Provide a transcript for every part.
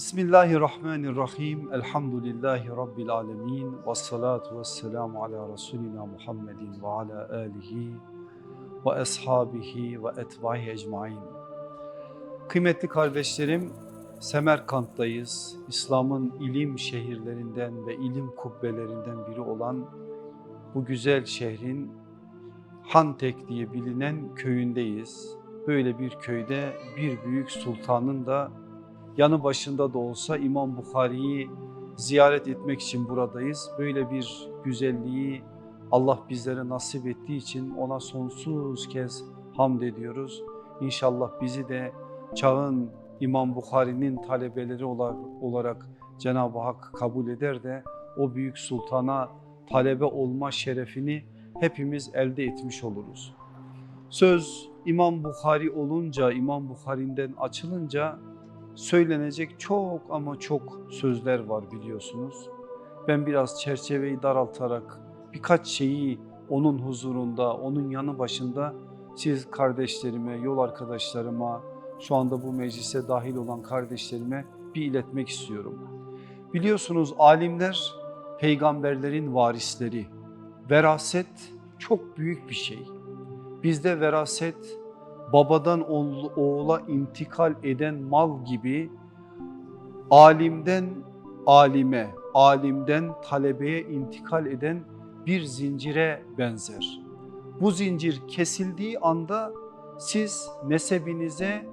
Bismillahirrahmanirrahim. Elhamdülillahi Rabbil alemin. Ve salatu ve selamu ala Resulina Muhammedin ve ala alihi ve ashabihi ve etbahi ecmain. Kıymetli kardeşlerim, Semerkant'tayız. İslam'ın ilim şehirlerinden ve ilim kubbelerinden biri olan bu güzel şehrin Hantek diye bilinen köyündeyiz. Böyle bir köyde bir büyük sultanın da yanı başında da olsa İmam Bukhari'yi ziyaret etmek için buradayız. Böyle bir güzelliği Allah bizlere nasip ettiği için ona sonsuz kez hamd ediyoruz. İnşallah bizi de çağın İmam Bukhari'nin talebeleri olarak Cenab-ı Hak kabul eder de o büyük sultana talebe olma şerefini hepimiz elde etmiş oluruz. Söz İmam Bukhari olunca, İmam Bukhari'nden açılınca söylenecek çok ama çok sözler var biliyorsunuz. Ben biraz çerçeveyi daraltarak birkaç şeyi onun huzurunda, onun yanı başında siz kardeşlerime, yol arkadaşlarıma, şu anda bu meclise dahil olan kardeşlerime bir iletmek istiyorum. Biliyorsunuz alimler peygamberlerin varisleri. Veraset çok büyük bir şey. Bizde veraset babadan oğula intikal eden mal gibi alimden alime, alimden talebeye intikal eden bir zincire benzer. Bu zincir kesildiği anda siz nesebinize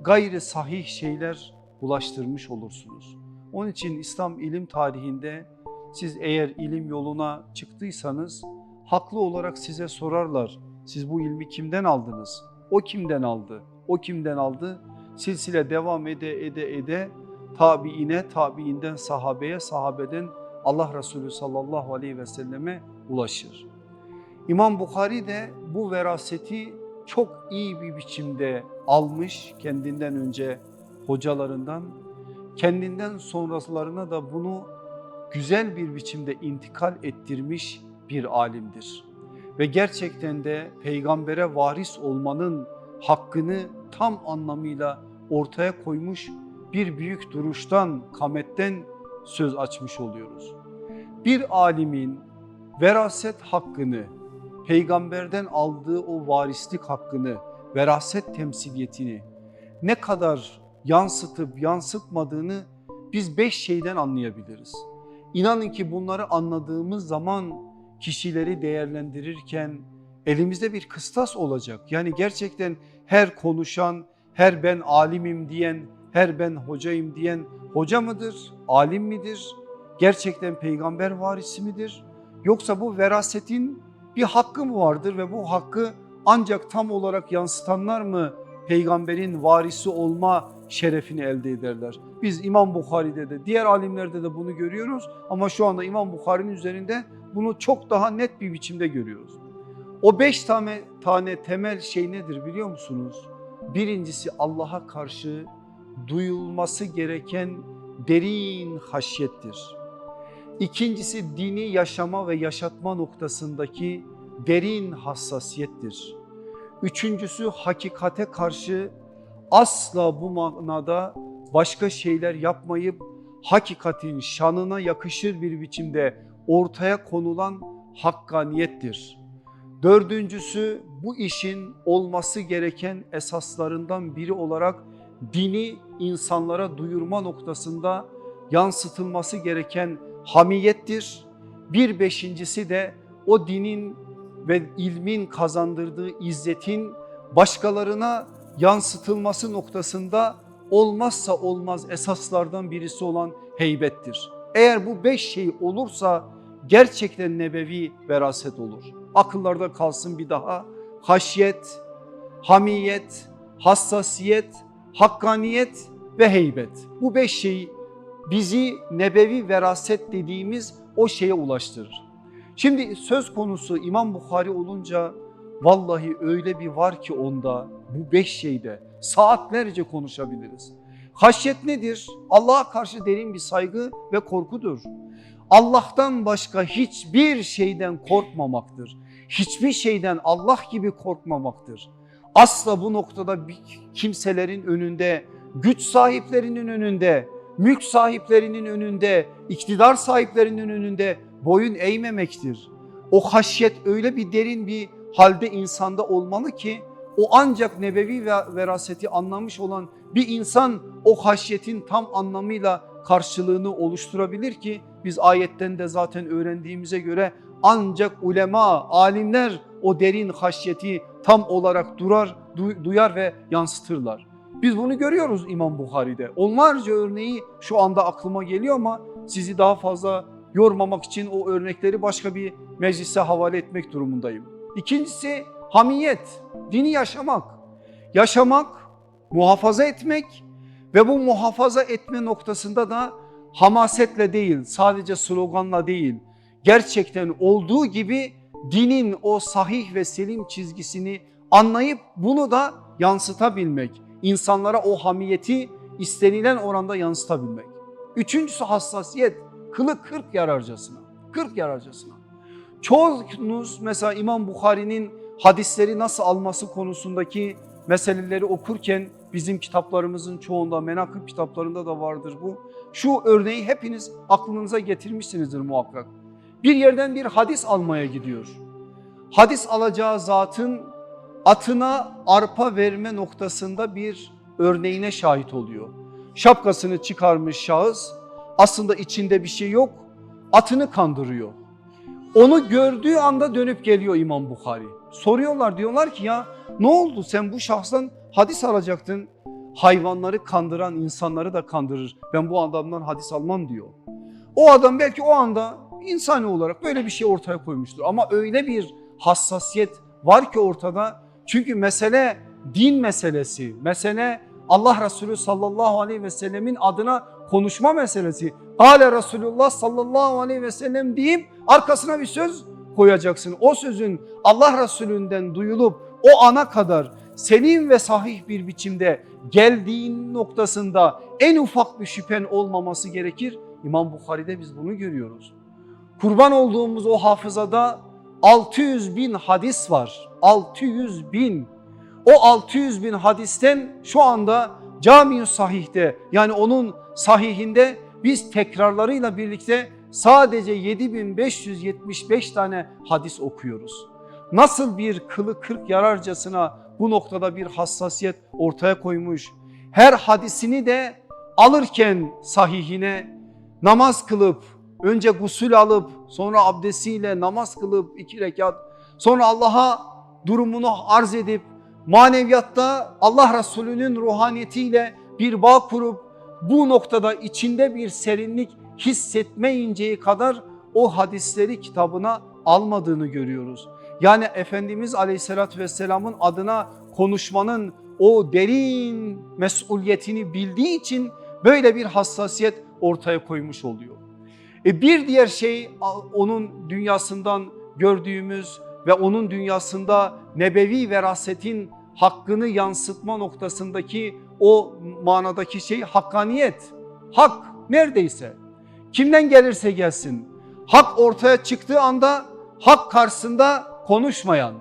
gayri sahih şeyler bulaştırmış olursunuz. Onun için İslam ilim tarihinde siz eğer ilim yoluna çıktıysanız haklı olarak size sorarlar. Siz bu ilmi kimden aldınız? O kimden aldı? O kimden aldı? Silsile devam ede ede ede tabiine, tabiinden sahabeye, sahabeden Allah Resulü sallallahu aleyhi ve selleme ulaşır. İmam Bukhari de bu veraseti çok iyi bir biçimde almış kendinden önce hocalarından, kendinden sonrasılarına da bunu güzel bir biçimde intikal ettirmiş bir alimdir ve gerçekten de peygambere varis olmanın hakkını tam anlamıyla ortaya koymuş bir büyük duruştan, kametten söz açmış oluyoruz. Bir alimin veraset hakkını, peygamberden aldığı o varislik hakkını, veraset temsiliyetini ne kadar yansıtıp yansıtmadığını biz beş şeyden anlayabiliriz. İnanın ki bunları anladığımız zaman kişileri değerlendirirken elimizde bir kıstas olacak. Yani gerçekten her konuşan, her ben alimim diyen, her ben hocayım diyen hoca mıdır, alim midir? Gerçekten peygamber varisi midir? Yoksa bu verasetin bir hakkı mı vardır ve bu hakkı ancak tam olarak yansıtanlar mı peygamberin varisi olma şerefini elde ederler. Biz İmam Bukhari'de de diğer alimlerde de bunu görüyoruz ama şu anda İmam Bukhari'nin üzerinde bunu çok daha net bir biçimde görüyoruz. O beş tane, tane temel şey nedir biliyor musunuz? Birincisi Allah'a karşı duyulması gereken derin haşyettir. İkincisi dini yaşama ve yaşatma noktasındaki derin hassasiyettir. Üçüncüsü hakikate karşı asla bu manada başka şeyler yapmayıp hakikatin şanına yakışır bir biçimde ortaya konulan hakkaniyettir. Dördüncüsü bu işin olması gereken esaslarından biri olarak dini insanlara duyurma noktasında yansıtılması gereken hamiyettir. Bir beşincisi de o dinin ve ilmin kazandırdığı izzetin başkalarına yansıtılması noktasında olmazsa olmaz esaslardan birisi olan heybettir. Eğer bu beş şey olursa gerçekten nebevi veraset olur. Akıllarda kalsın bir daha haşyet, hamiyet, hassasiyet, hakkaniyet ve heybet. Bu beş şey bizi nebevi veraset dediğimiz o şeye ulaştırır. Şimdi söz konusu İmam Bukhari olunca vallahi öyle bir var ki onda bu beş şeyde saatlerce konuşabiliriz. Haşyet nedir? Allah'a karşı derin bir saygı ve korkudur. Allah'tan başka hiçbir şeyden korkmamaktır. Hiçbir şeyden Allah gibi korkmamaktır. Asla bu noktada kimselerin önünde, güç sahiplerinin önünde, mülk sahiplerinin önünde, iktidar sahiplerinin önünde boyun eğmemektir. O haşyet öyle bir derin bir halde insanda olmalı ki o ancak nebevi ve veraseti anlamış olan bir insan o haşyetin tam anlamıyla karşılığını oluşturabilir ki biz ayetten de zaten öğrendiğimize göre ancak ulema, alimler o derin haşyeti tam olarak durar, du- duyar ve yansıtırlar. Biz bunu görüyoruz İmam Bukhari'de. Onlarca örneği şu anda aklıma geliyor ama sizi daha fazla yormamak için o örnekleri başka bir meclise havale etmek durumundayım. İkincisi hamiyet, dini yaşamak. Yaşamak, muhafaza etmek ve bu muhafaza etme noktasında da hamasetle değil, sadece sloganla değil, gerçekten olduğu gibi dinin o sahih ve selim çizgisini anlayıp bunu da yansıtabilmek. insanlara o hamiyeti istenilen oranda yansıtabilmek. Üçüncüsü hassasiyet, kılı kırk yararcasına. Kırk yararcasına. Çoğunuz mesela İmam Bukhari'nin hadisleri nasıl alması konusundaki meseleleri okurken bizim kitaplarımızın çoğunda menakıb kitaplarında da vardır bu. Şu örneği hepiniz aklınıza getirmişsinizdir muhakkak. Bir yerden bir hadis almaya gidiyor. Hadis alacağı zatın atına arpa verme noktasında bir örneğine şahit oluyor. Şapkasını çıkarmış şahıs aslında içinde bir şey yok atını kandırıyor. Onu gördüğü anda dönüp geliyor İmam Bukhari. Soruyorlar diyorlar ki ya ne oldu sen bu şahsdan hadis alacaktın. Hayvanları kandıran insanları da kandırır. Ben bu adamdan hadis almam diyor. O adam belki o anda insani olarak böyle bir şey ortaya koymuştur. Ama öyle bir hassasiyet var ki ortada. Çünkü mesele din meselesi. Mesele Allah Resulü sallallahu aleyhi ve sellemin adına konuşma meselesi. Kale Resulullah sallallahu aleyhi ve sellem deyip arkasına bir söz koyacaksın. O sözün Allah Resulünden duyulup o ana kadar selim ve sahih bir biçimde geldiğin noktasında en ufak bir şüphen olmaması gerekir. İmam Bukhari'de biz bunu görüyoruz. Kurban olduğumuz o hafızada 600 bin hadis var. 600 bin. O 600 bin hadisten şu anda cami sahihte yani onun sahihinde biz tekrarlarıyla birlikte sadece 7575 tane hadis okuyoruz. Nasıl bir kılı kırk yararcasına bu noktada bir hassasiyet ortaya koymuş. Her hadisini de alırken sahihine namaz kılıp önce gusül alıp sonra abdestiyle namaz kılıp iki rekat sonra Allah'a durumunu arz edip maneviyatta Allah Resulü'nün ruhaniyetiyle bir bağ kurup bu noktada içinde bir serinlik hissetmeyinceye kadar o hadisleri kitabına almadığını görüyoruz. Yani Efendimiz Aleyhisselatü Vesselam'ın adına konuşmanın o derin mesuliyetini bildiği için böyle bir hassasiyet ortaya koymuş oluyor. E bir diğer şey onun dünyasından gördüğümüz ve onun dünyasında nebevi verasetin hakkını yansıtma noktasındaki o manadaki şey hakkaniyet. Hak neredeyse kimden gelirse gelsin hak ortaya çıktığı anda hak karşısında konuşmayan,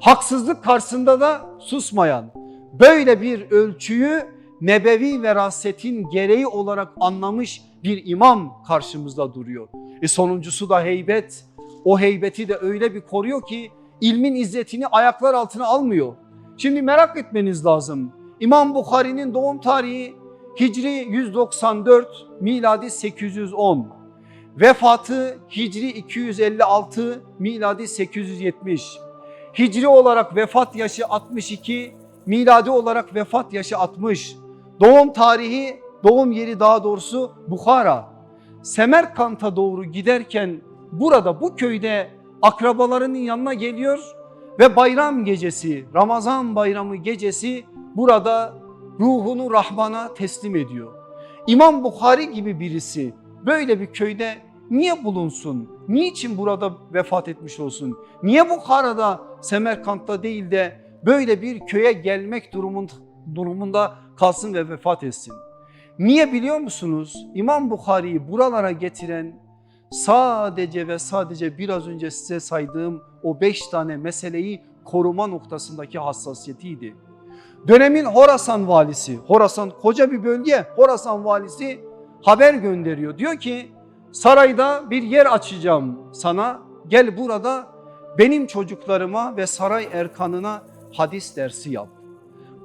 haksızlık karşısında da susmayan böyle bir ölçüyü nebevi verasetin gereği olarak anlamış bir imam karşımızda duruyor. E sonuncusu da heybet. O heybeti de öyle bir koruyor ki ilmin izzetini ayaklar altına almıyor. Şimdi merak etmeniz lazım. İmam Bukhari'nin doğum tarihi Hicri 194, miladi 810. Vefatı Hicri 256, miladi 870. Hicri olarak vefat yaşı 62, miladi olarak vefat yaşı 60. Doğum tarihi, doğum yeri daha doğrusu Bukhara. Semerkant'a doğru giderken burada bu köyde akrabalarının yanına geliyor ve bayram gecesi, Ramazan bayramı gecesi burada ruhunu Rahman'a teslim ediyor. İmam Bukhari gibi birisi böyle bir köyde niye bulunsun? Niçin burada vefat etmiş olsun? Niye Bukhara'da, Semerkant'ta değil de böyle bir köye gelmek durumunda kalsın ve vefat etsin? Niye biliyor musunuz? İmam Bukhari'yi buralara getiren sadece ve sadece biraz önce size saydığım o beş tane meseleyi koruma noktasındaki hassasiyetiydi. Dönemin Horasan valisi, Horasan koca bir bölge, Horasan valisi haber gönderiyor. Diyor ki sarayda bir yer açacağım sana. Gel burada benim çocuklarıma ve saray erkanına hadis dersi yap.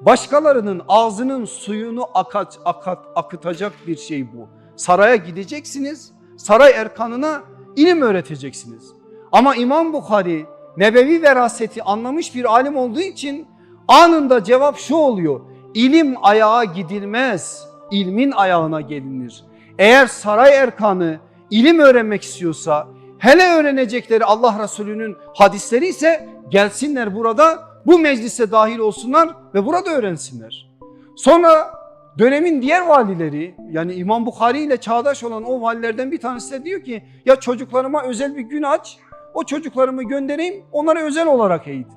Başkalarının ağzının suyunu akat, akat, akıtacak bir şey bu. Saraya gideceksiniz, saray erkanına ilim öğreteceksiniz. Ama İmam Bukhari nebevi veraseti anlamış bir alim olduğu için anında cevap şu oluyor. İlim ayağa gidilmez, ilmin ayağına gelinir. Eğer saray erkanı ilim öğrenmek istiyorsa hele öğrenecekleri Allah Resulü'nün hadisleri ise gelsinler burada bu meclise dahil olsunlar ve burada öğrensinler. Sonra dönemin diğer valileri yani İmam Bukhari ile çağdaş olan o valilerden bir tanesi de diyor ki ya çocuklarıma özel bir gün aç o çocuklarımı göndereyim onlara özel olarak eğit.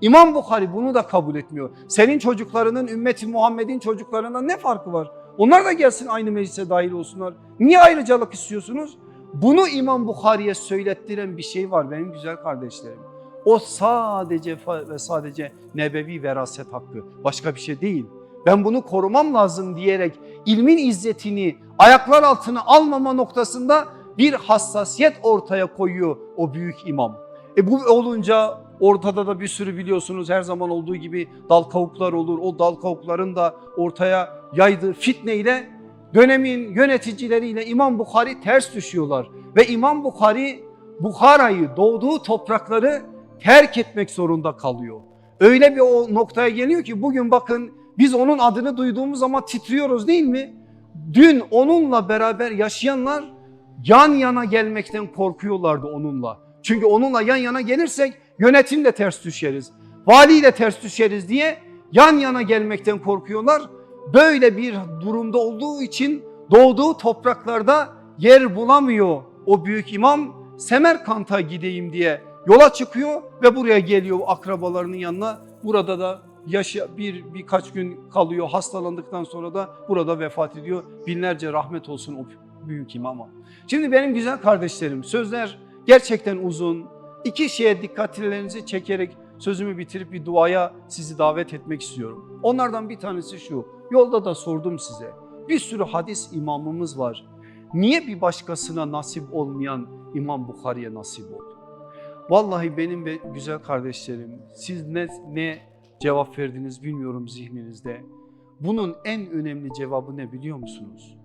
İmam Bukhari bunu da kabul etmiyor. Senin çocuklarının ümmeti Muhammed'in çocuklarından ne farkı var? Onlar da gelsin aynı meclise dahil olsunlar. Niye ayrıcalık istiyorsunuz? Bunu İmam Bukhari'ye söylettiren bir şey var benim güzel kardeşlerim. O sadece ve sadece nebevi veraset hakkı. Başka bir şey değil. Ben bunu korumam lazım diyerek ilmin izzetini ayaklar altına almama noktasında bir hassasiyet ortaya koyuyor o büyük imam. E bu olunca ortada da bir sürü biliyorsunuz her zaman olduğu gibi dal kavuklar olur. O dal kavukların da ortaya yaydığı fitneyle dönemin yöneticileriyle İmam Bukhari ters düşüyorlar. Ve İmam Bukhari Bukhara'yı doğduğu toprakları terk etmek zorunda kalıyor. Öyle bir o noktaya geliyor ki bugün bakın biz onun adını duyduğumuz zaman titriyoruz değil mi? Dün onunla beraber yaşayanlar yan yana gelmekten korkuyorlardı onunla. Çünkü onunla yan yana gelirsek yönetimle ters düşeriz. Valiyle ters düşeriz diye yan yana gelmekten korkuyorlar. Böyle bir durumda olduğu için doğduğu topraklarda yer bulamıyor o büyük imam. Semerkant'a gideyim diye yola çıkıyor ve buraya geliyor akrabalarının yanına. Burada da yaşa bir birkaç gün kalıyor. Hastalandıktan sonra da burada vefat ediyor. Binlerce rahmet olsun o büyük imama. Şimdi benim güzel kardeşlerim sözler gerçekten uzun. İki şeye dikkatlerinizi çekerek sözümü bitirip bir duaya sizi davet etmek istiyorum. Onlardan bir tanesi şu. Yolda da sordum size. Bir sürü hadis imamımız var. Niye bir başkasına nasip olmayan İmam Bukhari'ye nasip oldu? Vallahi benim ve güzel kardeşlerim siz ne, ne cevap verdiniz bilmiyorum zihninizde. Bunun en önemli cevabı ne biliyor musunuz?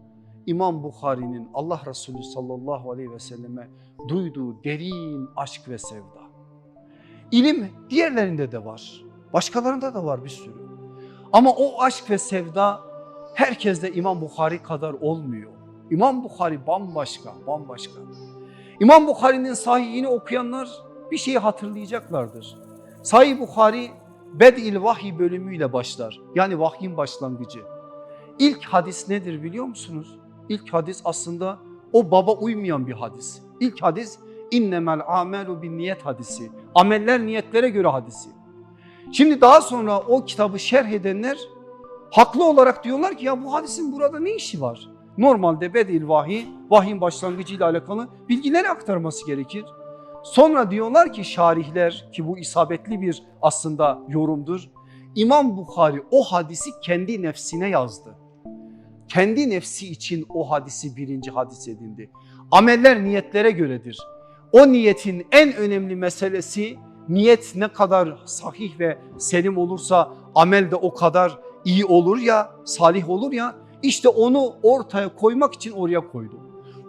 İmam Bukhari'nin Allah Resulü sallallahu aleyhi ve selleme duyduğu derin aşk ve sevda. İlim diğerlerinde de var. Başkalarında da var bir sürü. Ama o aşk ve sevda herkeste İmam Bukhari kadar olmuyor. İmam Bukhari bambaşka, bambaşka. İmam Bukhari'nin sahihini okuyanlar bir şeyi hatırlayacaklardır. Sahih Bukhari Bed'il Vahiy bölümüyle başlar. Yani vahyin başlangıcı. İlk hadis nedir biliyor musunuz? İlk hadis aslında o baba uymayan bir hadis. İlk hadis innemel amelu bin niyet hadisi. Ameller niyetlere göre hadisi. Şimdi daha sonra o kitabı şerh edenler haklı olarak diyorlar ki ya bu hadisin burada ne işi var? Normalde bedil vahiy, vahyin başlangıcıyla alakalı bilgileri aktarması gerekir. Sonra diyorlar ki şarihler ki bu isabetli bir aslında yorumdur. İmam Bukhari o hadisi kendi nefsine yazdı. Kendi nefsi için o hadisi birinci hadis edindi. Ameller niyetlere göredir. O niyetin en önemli meselesi niyet ne kadar sahih ve selim olursa amel de o kadar iyi olur ya, salih olur ya. İşte onu ortaya koymak için oraya koydu.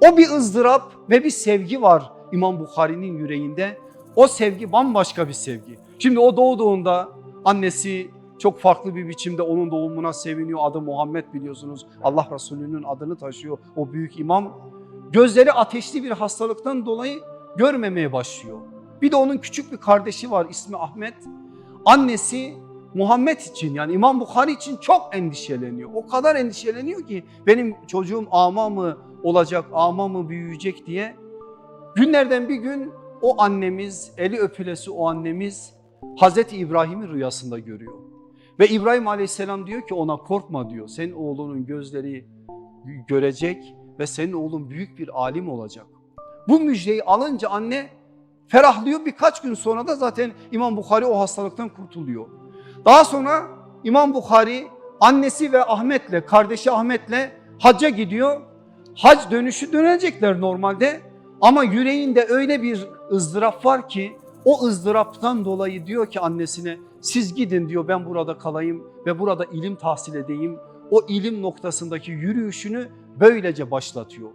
O bir ızdırap ve bir sevgi var İmam Bukhari'nin yüreğinde. O sevgi bambaşka bir sevgi. Şimdi o doğduğunda annesi çok farklı bir biçimde onun doğumuna seviniyor. Adı Muhammed biliyorsunuz. Allah Resulü'nün adını taşıyor o büyük imam. Gözleri ateşli bir hastalıktan dolayı görmemeye başlıyor. Bir de onun küçük bir kardeşi var ismi Ahmet. Annesi Muhammed için yani İmam Bukhari için çok endişeleniyor. O kadar endişeleniyor ki benim çocuğum ama mı olacak, ama mı büyüyecek diye. Günlerden bir gün o annemiz, eli öpülesi o annemiz Hazreti İbrahim'i rüyasında görüyor. Ve İbrahim Aleyhisselam diyor ki ona korkma diyor. Senin oğlunun gözleri görecek ve senin oğlun büyük bir alim olacak. Bu müjdeyi alınca anne ferahlıyor. Birkaç gün sonra da zaten İmam Bukhari o hastalıktan kurtuluyor. Daha sonra İmam Bukhari annesi ve Ahmet'le, kardeşi Ahmet'le hacca gidiyor. hac dönüşü dönecekler normalde ama yüreğinde öyle bir ızdırap var ki o ızdıraptan dolayı diyor ki annesine siz gidin diyor ben burada kalayım ve burada ilim tahsil edeyim. O ilim noktasındaki yürüyüşünü böylece başlatıyor.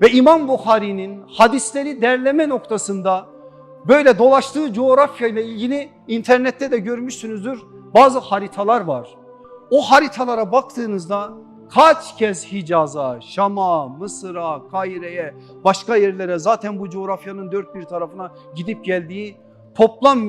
Ve İmam Bukhari'nin hadisleri derleme noktasında böyle dolaştığı coğrafya ile ilgili internette de görmüşsünüzdür bazı haritalar var. O haritalara baktığınızda kaç kez Hicaz'a, Şam'a, Mısır'a, Kaire'ye, başka yerlere zaten bu coğrafyanın dört bir tarafına gidip geldiği toplam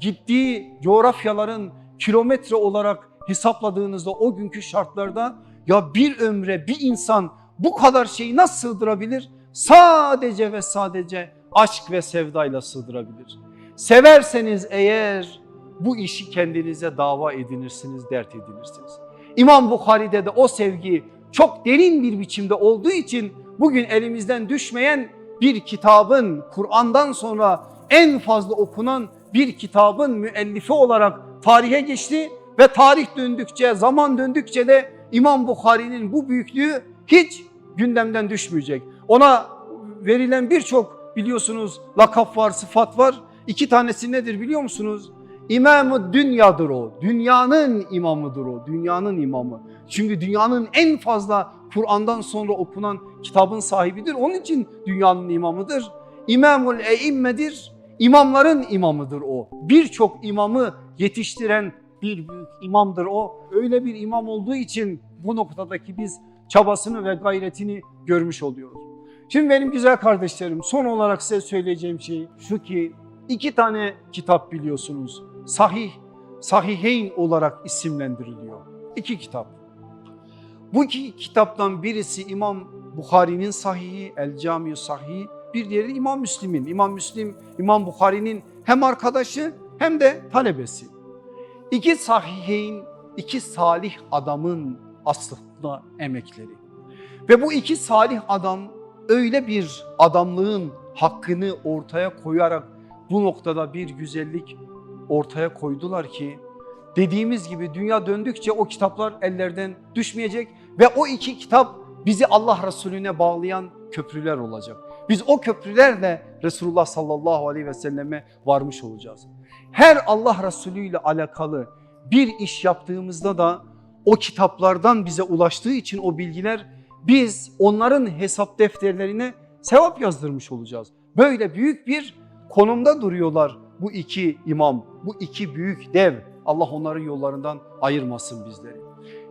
gittiği coğrafyaların kilometre olarak hesapladığınızda o günkü şartlarda ya bir ömre bir insan bu kadar şeyi nasıl sığdırabilir? Sadece ve sadece aşk ve sevdayla sığdırabilir. Severseniz eğer bu işi kendinize dava edinirsiniz, dert edinirsiniz. İmam Bukhari'de de o sevgi çok derin bir biçimde olduğu için bugün elimizden düşmeyen bir kitabın Kur'an'dan sonra en fazla okunan bir kitabın müellifi olarak tarihe geçti ve tarih döndükçe, zaman döndükçe de İmam Bukhari'nin bu büyüklüğü hiç gündemden düşmeyecek. Ona verilen birçok biliyorsunuz lakap var, sıfat var. İki tanesi nedir biliyor musunuz? İmamı dünyadır o. Dünyanın imamıdır o. Dünyanın imamı. Çünkü dünyanın en fazla Kur'an'dan sonra okunan kitabın sahibidir. Onun için dünyanın imamıdır. İmamul eimmedir. İmamların imamıdır o. Birçok imamı yetiştiren bir büyük imamdır o. Öyle bir imam olduğu için bu noktadaki biz çabasını ve gayretini görmüş oluyoruz. Şimdi benim güzel kardeşlerim son olarak size söyleyeceğim şey şu ki iki tane kitap biliyorsunuz. Sahih, Sahiheyn olarak isimlendiriliyor. İki kitap. Bu iki kitaptan birisi İmam Bukhari'nin Sahihi, El Camiu Sahih, bir diğeri İmam Müslim'in. İmam Müslim, İmam Bukhari'nin hem arkadaşı hem de talebesi. İki sahiheyn, iki salih adamın aslında emekleri. Ve bu iki salih adam öyle bir adamlığın hakkını ortaya koyarak bu noktada bir güzellik ortaya koydular ki dediğimiz gibi dünya döndükçe o kitaplar ellerden düşmeyecek ve o iki kitap bizi Allah Resulüne bağlayan köprüler olacak. Biz o köprülerle Resulullah sallallahu aleyhi ve selleme varmış olacağız. Her Allah Resulü ile alakalı bir iş yaptığımızda da o kitaplardan bize ulaştığı için o bilgiler biz onların hesap defterlerine sevap yazdırmış olacağız. Böyle büyük bir konumda duruyorlar bu iki imam, bu iki büyük dev. Allah onların yollarından ayırmasın bizleri.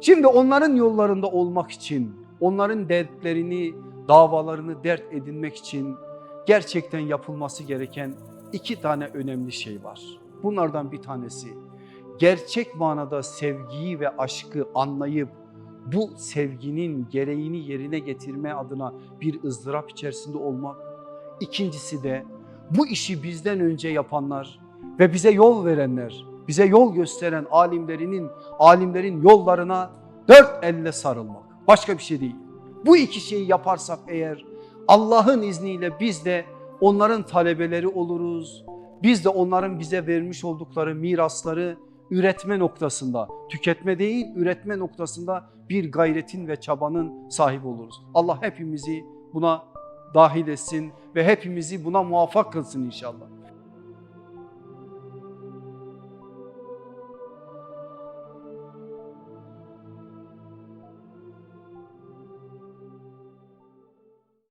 Şimdi onların yollarında olmak için, onların dertlerini, davalarını dert edinmek için gerçekten yapılması gereken iki tane önemli şey var. Bunlardan bir tanesi gerçek manada sevgiyi ve aşkı anlayıp bu sevginin gereğini yerine getirme adına bir ızdırap içerisinde olmak. İkincisi de bu işi bizden önce yapanlar ve bize yol verenler, bize yol gösteren alimlerinin, alimlerin yollarına dört elle sarılmak. Başka bir şey değil. Bu iki şeyi yaparsak eğer Allah'ın izniyle biz de onların talebeleri oluruz. Biz de onların bize vermiş oldukları mirasları üretme noktasında, tüketme değil üretme noktasında bir gayretin ve çabanın sahibi oluruz. Allah hepimizi buna dahil etsin ve hepimizi buna muvaffak kılsın inşallah.